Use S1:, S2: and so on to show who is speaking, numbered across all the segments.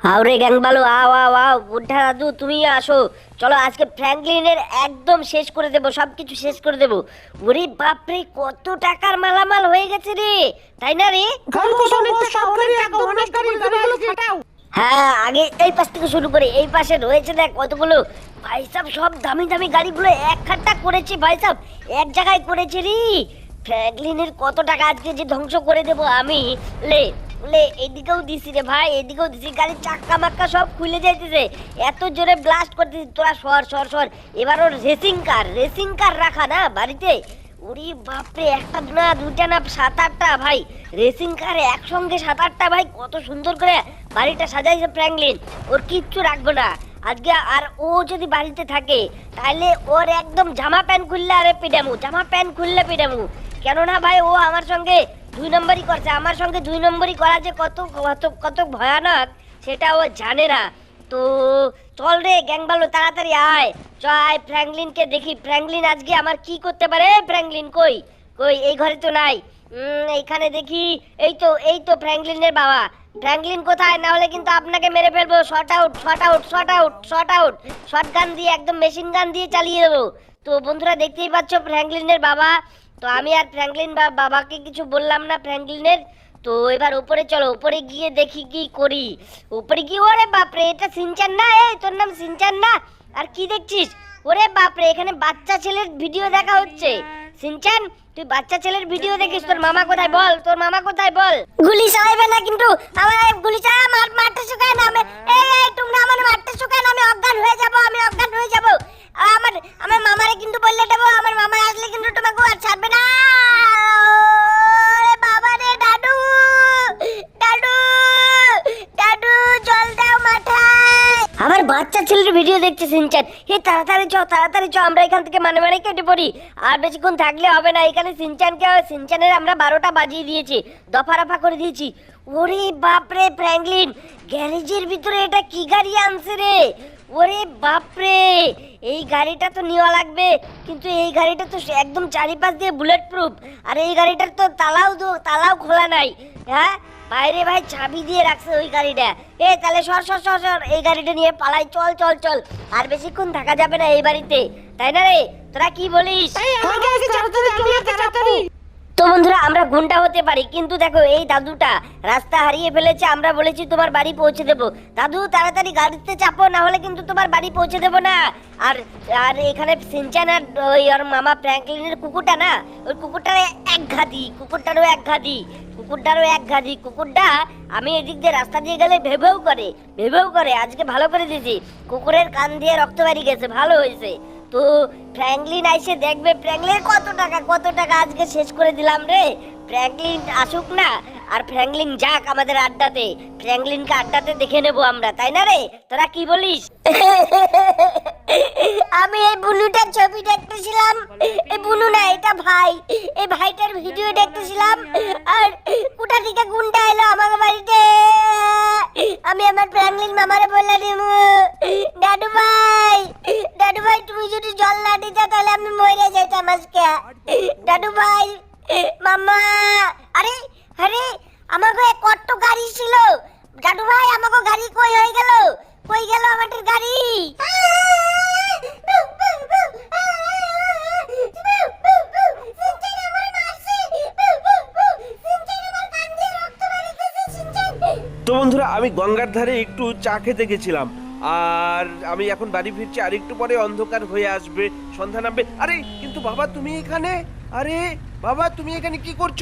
S1: হাওরে গ্যাং বালু আও আও আও বুদ্ধা দাদু তুমি আসো। চলো আজকে ফ্র্যাঙ্কলিনের একদম শেষ করে দেবো সব কিছু শেষ করে দেবো। ওরে বাপরে কত টাকার মালামাল হয়ে গেছে রে! তাই না রে? হ্যাঁ আগে এই পাশ থেকে শুরু করে এই পাশে রয়েছে দেখ কতগুলো। ভাই সাহেব সব দামি দামি গাড়িগুলো এক খাট্টা করেছে ভাই সাহেব এক জায়গায় করেছে রে। ফ্র্যাঙ্কলিনের কত টাকা আজকে যে ধ্বংস করে দেবো আমি? লে লে এদিকেও দিছি রে ভাই, এদিকেও দিছি। গাড়ির চাক্কা মাক্কা সব খুলে যাইতেছে। এত জোরে ব্লাস্ট করতেছি, তোরা সর সর সর। এবার ওর রেসিং কার রেসিং কার রাখা না বাড়িতে? ওরে বাপরে, একটা না দুটা না, সাত আটটা ভাই। রেসিং কার একসঙ্গে সাত আটটা ভাই, কত সুন্দর করে বাড়িটা সাজাইছে ফ্র্যাঙ্কলিন ওর কিচ্ছু রাখব না। আজকে আর ও যদি বাড়িতে থাকে তাহলে ওর একদম জামা প্যান্ট খুললে আরে পিডামু, জামা প্যান্ট খুললে পিডামু। কেননা ভাই, ও আমার সঙ্গে দুই নম্বরই করছে। আমার সঙ্গে দুই নম্বরই করা যে কত কত কত ভয়ানক, সেটা ও জানে না। তো চল রে, গ্যাং ভালো তাড়াতাড়ি আয়। চ আয় ফ্র্যাঙ্কলিনকে দেখি। ফ্র্যাঙ্কলিন আজকে আমার কি করতে পারে? ফ্র্যাঙ্কলিন কই? কই, এই ঘরে তো নাই। এইখানে দেখি, এই তো এই তো ফ্র্যাঙ্কলিনের বাবা। ফ্র্যাঙ্কলিন কোথায়? না হলে কিন্তু আপনাকে মেরে ফেলব। Short out short out short out short out. Shotgun দিয়ে, একদম মেশিন গান দিয়ে চালিয়ে দেবো। তো বন্ধুরা, দেখতেই পাচ্ছ ফ্র্যাঙ্কলিনের বাবা। তো আমি আর ফ্র্যাঙ্কলিন বা বাবাকে কিছু বললাম না ফ্র্যাঙ্কলিনের তো এবার উপরে চলো, উপরে গিয়ে দেখি কি করি। উপরে গিয়ে, ওরে বাপরে, এটা সিনচান না, এই তোর নাম সিনচান না। আর কি দেখছিস? ওরে বাপরে, এখানে বাচ্চা ছেলের ভিডিও দেখা হচ্ছে। সিনচান, তুই বাচ্চা ছেলের ভিডিও দেখিস, তোর মামা কোথায়? বল, তোর মামা কোথায়? বল। গুলি চালাইবে না কিন্তু, আমার গুলি চালা, মার, মারতে শুকায় না, আমি এই এই, তোমরা আমার মারতে শুকায় না, আমি অজ্ঞান হয়ে যাব, আমি অজ্ঞান হয়ে যাব। আমার আমার মামারে কিন্তু বললে দেবো, আমার মামা আসলে কিন্তু তোমাকে আর ছাড়বে না। বাবা রে দাদু দাদু দাদু, জল দাও মাথায়। আমার বাচ্চা ছেলের ভিডিও দেখছে সিনচান। হে, তাড়াতাড়ি চ তাড়াতাড়ি চ আমরা এখান থেকে মানে মানে কেটে পড়ি। আর বেশিক্ষণ থাকলে হবে না, এখানে সিনচানকে, সিনচানের আমরা বারোটা বাজিয়ে দিয়েছি, দফা রফা করে দিয়েছি। ওরে বাপরে, ফ্র্যাঙ্কলিন, গ্যারেজের ভিতরে এটা কি গাড়ি আনছে রে? ওরে বাপরে, এই গাড়িটা তো নেওয়া লাগবে, কিন্তু এই গাড়িটা তো একদম চারিপাশ দিয়ে বুলেট প্রুফ আর এই গাড়িটার তো তালাও তালাও খোলা নাই হ্যাঁ? বাইরে ভাই চাবি দিয়ে রাখছে ওই গাড়িটা। এ, তাহলে সর সর সর সর, এই গাড়িটা নিয়ে পালাই, চল চল চল। আর বেশিক্ষণ থাকা যাবে না এই বাড়িতে, তাই না রে? তোরা কি বলিস? তো বন্ধুরা, আমরা ঘণ্টা হতে পারি, কিন্তু দেখো এই দাদুটা রাস্তা হারিয়ে ফেলেছে, আমরা বলেছি তোমার বাড়ি পৌঁছে দেবো। দাদু, তাড়াতাড়ি গাড়িতে চাপো, না হলে কিন্তু তোমার বাড়ি পৌঁছে দেবো না। আর আর এখানে সিনচান আর ওই ওর মামা ফ্র্যাঙ্কলিনের কুকুরটা না, ওই কুকুরটার এক ঘাতি কুকুরটারও এক ঘাতি কুকুরটারও এক ঘাতি কুকুরটা আমি এদিক দিয়ে রাস্তা দিয়ে গেলে ভেবেও করে ভেবেও করে, আজকে ভালো করে দিয়েছি। কুকুরের কান দিয়ে রক্ত বেরিয়ে গেছে, ভালো হয়েছে। তো ফ্র্যাঙ্কলিন আইসে দেখবে ফ্র্যাঙ্কলিন কত টাকা কত টাকা আজকে শেষ করে দিলাম রে? ফ্র্যাঙ্কলিন আসুক না, আর ফ্র্যাঙ্কলিন যাক আমাদের আড্ডাতে। ফ্র্যাঙ্কলিনকে আড্ডাতে দেখে নেব আমরা, তাই না রে? তোরা কি বলিস? আমি এই বুনুটার ছবি দেখতেছিলাম। এই বুনু না, এটা ভাই। এই ভাইটার ভিডিও দেখতেছিলাম। আর কোথা থেকে গুন্ডা এলো আমার বাড়িতে? আমি আমার ফ্র্যাঙ্কলিন মামারে বলে দিব। দাদু ভাই! দাদু ভাই, তুমি যদি জল না দিতে তাহলে আমি মরে যেতাম আজকে। দাদু ভাই মামা আরে আরে, আমাকে কত গাড়ি ছিল। দাদু ভাই, আমাকে গাড়ি কই হয়ে গেল? কই গেল আমাদের গাড়ি?
S2: তো বন্ধুরা, আমি গঙ্গার ধারে একটু চা খেতে গেছিলাম। আর আমি এখন বাড়ি ফিরছি আর একটু পরে অন্ধকার হয়ে আসবে সন্ধ্যা নামবে। আরে কিন্তু বাবা তুমি এখানে? আরে বাবা তুমি এখানে কি করছ?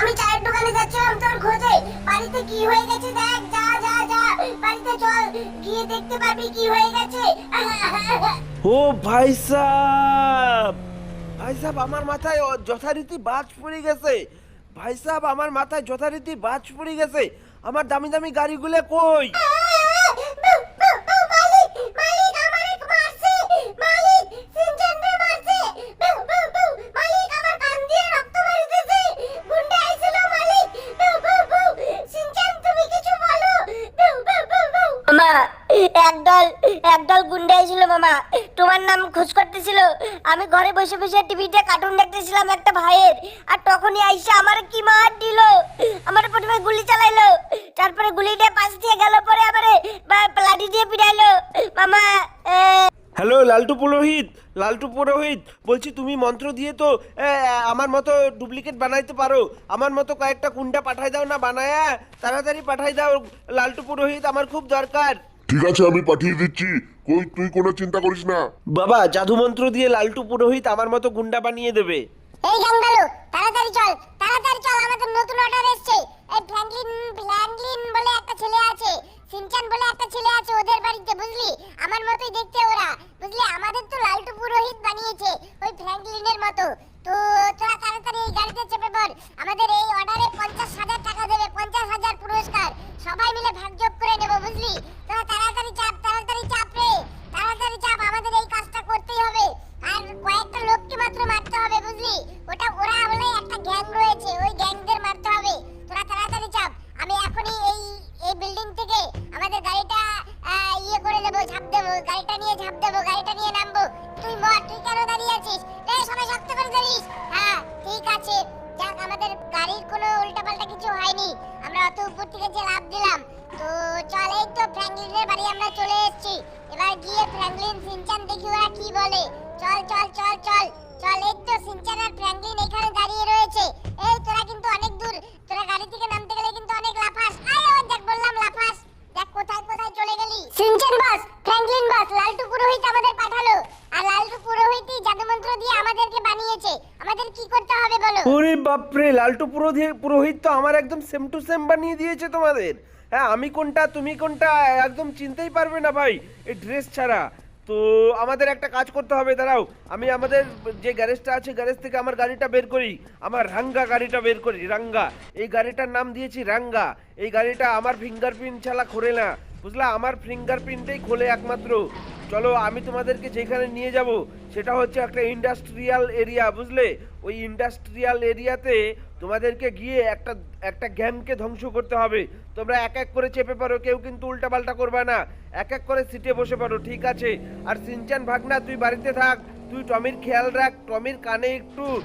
S1: আমি চায়ের দোকানে যাচ্ছিলাম তোর খোঁজে। বাড়িতে কি হয়ে গেছে দেখ যা যা যা। বাড়িতে চল গিয়ে দেখতে পাবি কি হয়ে গেছে।
S2: ও ভাই সাহেব ভাই সাহেব আমার মাথায় যথারীতি বাজ পড়ে গেছে। ভাই সাহেব আমার মাথায় যথারীতি বাজ পড়ে গেছে। আমার দামি দামি গাড়িগুলো কই?
S1: একদল একদল গুন্ডা ছিল মামা। তোমার নাম খোঁজ করতেছিল। আমি ঘরে বসে বসে টিভিতে কার্টুন দেখতেছিলাম একটা ভাইয়ের। আর তখনই আইসা আমার কি মার দিল? আমার প্রথমে গুলি চালাইলো। তারপরে গুলি দিয়ে পাশ দিয়ে গেল, পরে আবার লাঠি দিয়ে পিড়াইলো মামা
S2: হ্যালো লালটু পুরোহিত লালটু পুরোহিত বলছি তুমি মন্ত্র দিয়ে তো আমার মতো ডুপ্লিকেট বানাইতে পারো। আমার মতো কয়েকটা কুন্ডা পাঠাই দাও না বানায়া তাড়াতাড়ি পাঠাই দাও। লালটু পুরোহিত আমার খুব দরকার।
S3: ঠিক আছে আমি পাঠিয়ে দিচ্ছি। কই তুই কোনো চিন্তা করিস না।
S2: বাবা জাদু মন্ত্র দিয়ে লালটু পুরোহিত আমার মতো গুন্ডা বানিয়ে দেবে।
S4: এই গাঙ্গালু তাড়াতাড়ি চল তাড়াতাড়ি চল আমাদের নতুন অর্ডার এসেছে। এই ফ্র্যাঙ্কলিন ফ্র্যাঙ্কলিন বলে একটা ছেলে আছে। সিনচান বলে একটা ছেলে আছে ওদের বাড়িতে, বুঝলি? আমার মতোই দেখতে ওরা। বুঝলি? আমাদের তো লালটু পুরোহিত বানিয়েছে, ওই ফ্র্যাঙ্কলিনের মতো। তো তোরা তাড়াতাড়ি এই গাড়িতে চেপে পড়। আমাদের এই অর্ডারে চল চল চল চল। চল, এই তো সিনচান আর ফ্র্যাঙ্কলিন এখানে দাঁড়িয়ে রয়েছে। এই, তোরা কিন্তু অনেক দূর। তোরা গাড়ি থেকে নামতে গেলে কিন্তু অনেক লাফাস। আরে ওই দেখ, বললাম লাফাস। দেখ, কোথায় কোথায় চলে গেলি। সিনচান বস, ফ্র্যাঙ্কলিন বস, লালটু পুরোহিত আমাদের পাঠালো। আর লালটু পুরোহিতই জাদুমন্ত্র দিয়ে আমাদেরকে বানিয়েছে। আমাদের কি করতে হবে বলো?
S2: ওরে বাপরে, লালটু পুরোহি- পুরোহিত তো আমার একদম সেম টু সেম বানিয়ে দিয়েছে তোমাদের। হ্যাঁ আমি কোনটা, তুমি কোনটা, একদম চিনতেই পারবে না ভাই, এই ড্রেস ছাড়া। তো আমাদের একটা কাজ করতে হবে, দাঁড়াও। আমি আমাদের যে গ্যারেজটা আছে গ্যারেজ থেকে আমার গাড়িটা বের করি। আমার রাঙ্গা গাড়িটা বের করি, রাঙ্গা। এই গাড়িটার নাম দিয়েছি রাঙ্গা। এই গাড়িটা আমার ফিঙ্গারপ্রিন্ট ছাড়া খোলে না। বুঝলা? আমার ফিঙ্গারপ্রিন্টেই খোলে একমাত্র। চলো, আমি তোমাদেরকে যেখানে নিয়ে যাব, সেটা হচ্ছে একটা ইন্ডাস্ট্রিয়াল এরিয়া বুঝলে? ওই ইন্ডাস্ট্রিয়াল এরিয়াতে তোমাদেরকে গিয়ে একটা একটা গ্যাংকে ধ্বংস করতে হবে। তোমরা এক এক করে চেপে পারো, কেউ কিন্তু উল্টাপাল্টা করবে না। এক এক করে সিটে বসে পারো ঠিক আছে? আর সিনচান ভাগনা, তুই বাড়িতে থাক। তুই টমির খেয়াল রাখ, টমির কানে একটু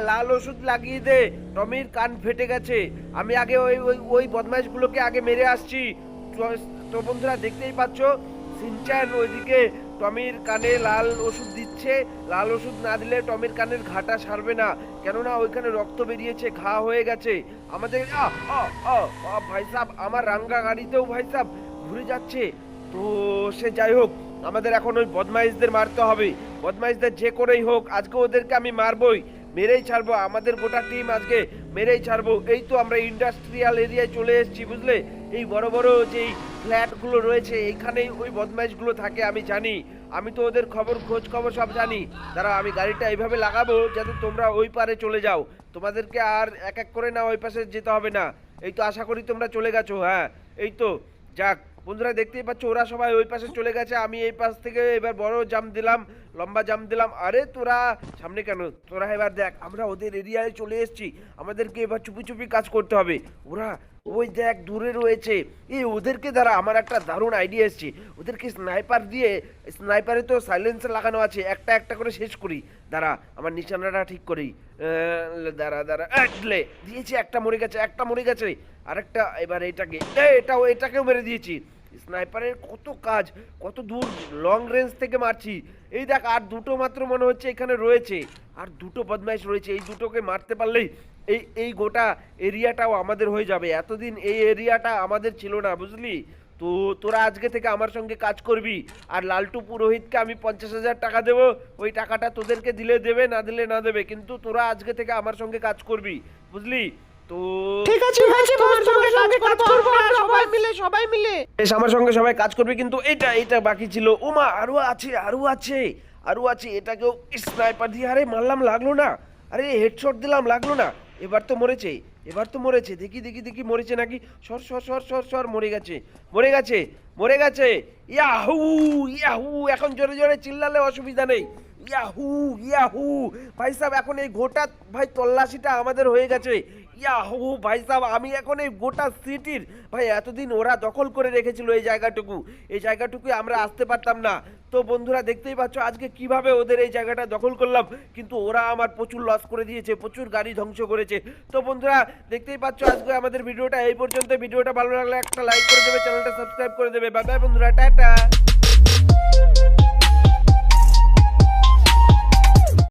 S2: লাল ওষুধ লাগিয়ে দে। টমির কান ফেটে গেছে। আমি আগে ওই ওই ওই বদমাইশগুলোকে আগে মেরে আসছি। তো- বন্ধুরা, দেখতেই পাচ্ছ, সিনচান ওইদিকে টমির কানে লাল ওষুধ দিচ্ছে। লাল ওষুধ না দিলে টমির কানের ঘাটা সারবে না। কেননা ওইখানে রক্ত বেরিয়েছে, ঘা হয়ে গেছে। আমাদের ভাই সাহেব আমার রাঙ্গা গাড়িতেও ভাই সাহেব ঘুরে যাচ্ছে। তো সে যাই হোক, আমাদের এখন ওই বদমাইশদের মারতে হবে। বদমাইশদের যে করেই হোক, আজকে ওদেরকে আমি মারবই। মেরেই ছাড়বো, আমাদের গোটা টিম আজকে মেরেই ছাড়বো। এই তো আমরা ইন্ডাস্ট্রিয়াল এরিয়ায় চলে এসেছি, বুঝলে? এই বড় বড় যেই ফ্ল্যাটগুলো রয়েছে, এইখানেই ওই বদমাইশগুলো থাকে, আমি জানি। আমি তো ওদের খবর খোঁজ খবর সব জানি। তারা আমি গাড়িটা এইভাবে লাগাবো যাতে তোমরা ওই পারে চলে যাও। তোমাদেরকে আর এক এক করে না ওই পাশে যেতে হবে না। এই তো আশা করি তোমরা চলে গেছো হ্যাঁ? এই তো, যাক। বন্ধুরা দেখতেই পাচ্ছ, ওরা সবাই ওই পাশে চলে গেছে। আমি এই পাশ থেকে এবার বড় জাম দিলাম, লম্বা জাম দিলাম। আরে তোরা, সামনে কেন? তোরা এবার দেখ, আমরা ওদের এরিয়ায় চলে এসেছি। আমাদেরকে এবার চুপি চুপি কাজ করতে হবে। ওরা, ওই দেখ, দূরে রয়েছে। এই ওদেরকে দ্বারা আমার একটা দারুণ আইডিয়া এসছে। ওদেরকে স্নাইপার দিয়ে স্নাইপারে তো সাইলেন্সার লাগানো আছে। একটা একটা করে শেষ করি। দাঁড়া, আমার নিশানাটা ঠিক করি। দাঁড়া দাঁড়া দিয়েছি, একটা মরে গেছে, একটা মরে গেছে। আরেকটা, এবার এটাকে এটাও, এটাকেও মেরে দিয়েছি। স্নাইপারের কত কাজ, কত দূর লং রেঞ্জ থেকে মারছি। এই দেখ, আর দুটো মাত্র মনে হচ্ছে এখানে রয়েছে। আর দুটো বদমাইশ রয়েছে, এই দুটোকে মারতে পারলেই এই এই গোটা এরিয়াটাও আমাদের হয়ে যাবে। এতদিন এই এরিয়াটা আমাদের ছিল না, বুঝলি? তো তোরা আজকে থেকে আমার সঙ্গে কাজ করবি, আর লালটু পুরোহিতকে আমি পঞ্চাশ হাজার টাকা দেবো, ওই টাকাটা তোদেরকে দিলে দেবে, না দিলে না দেবে, কিন্তু তোরা আজকে থেকে আমার সঙ্গে কাজ করবি, বুঝলি? তো
S5: ঠিক আছে ঠিক আছে তোমার সঙ্গে সঙ্গে কাজ করব আমরা সবাই মিলে সবাই মিলে।
S2: বেশ আমার সঙ্গে সবাই কাজ করবে কিন্তু এটা এটা বাকি ছিল। ওমা আরও আছে আরও আছে আরও আছে এটাকেও স্নাইপার দিয়ে আরে মারলাম লাগল না। আরে হেডশট দিলাম লাগল না। এবার তো মরেছে এবার তো মরেছে দেখি দেখি দেখি মরেছে নাকি? সর সর সর সর সর মরে গেছে মরে গেছে মরে গেছে। ইয়াহু ইয়াহু এখন জোরে জোরে চিল্লালে অসুবিধা নেই। Yahoo yahoo. ভাই সাহেব এখন এই গোটা ভাই তল্লাশিটা আমাদের হয়ে গেছে। ইয়াহু, ভাই সাহেব আমি এখন এই গোটা সিটির, ভাই এতদিন ওরা দখল করে রেখেছিল এই জায়গাটুকু। এই জায়গাটুকু আমরা আসতে পারতাম না। তো বন্ধুরা দেখতেই পাচ্ছ, আজকে কীভাবে ওদের এই জায়গাটা দখল করলাম, কিন্তু ওরা আমার প্রচুর লস করে দিয়েছে, প্রচুর গাড়ি ধ্বংস করেছে। তো বন্ধুরা দেখতেই পাচ্ছ, আজকে আমাদের ভিডিওটা এই পর্যন্ত ভিডিওটা ভালো লাগলে একটা লাইক করে দেবে, চ্যানেলটা সাবস্ক্রাইব করে দেবে। বাই বন্ধুরা, টাটা!